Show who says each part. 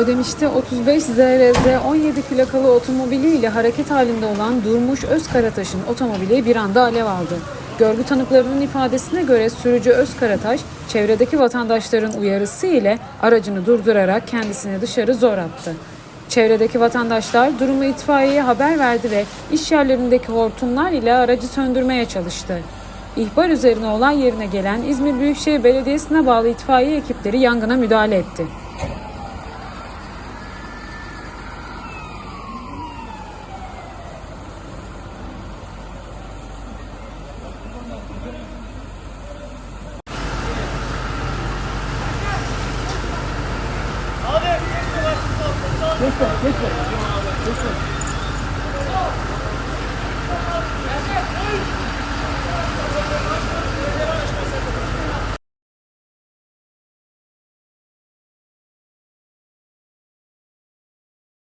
Speaker 1: Ödemiş'te 35 ZRZ 17 plakalı otomobiliyle hareket halinde olan Durmuş Özkarataş'ın otomobili bir anda alev aldı. Görgü tanıklarının ifadesine göre sürücü Özkarataş, çevredeki vatandaşların uyarısı ile aracını durdurarak kendisini dışarı zor attı. Çevredeki vatandaşlar durumu itfaiyeye haber verdi ve iş yerlerindeki hortumlar ile aracı söndürmeye çalıştı. İhbar üzerine olay yerine gelen İzmir Büyükşehir Belediyesi'ne bağlı itfaiye ekipleri yangına müdahale etti.
Speaker 2: This way, this way. This way.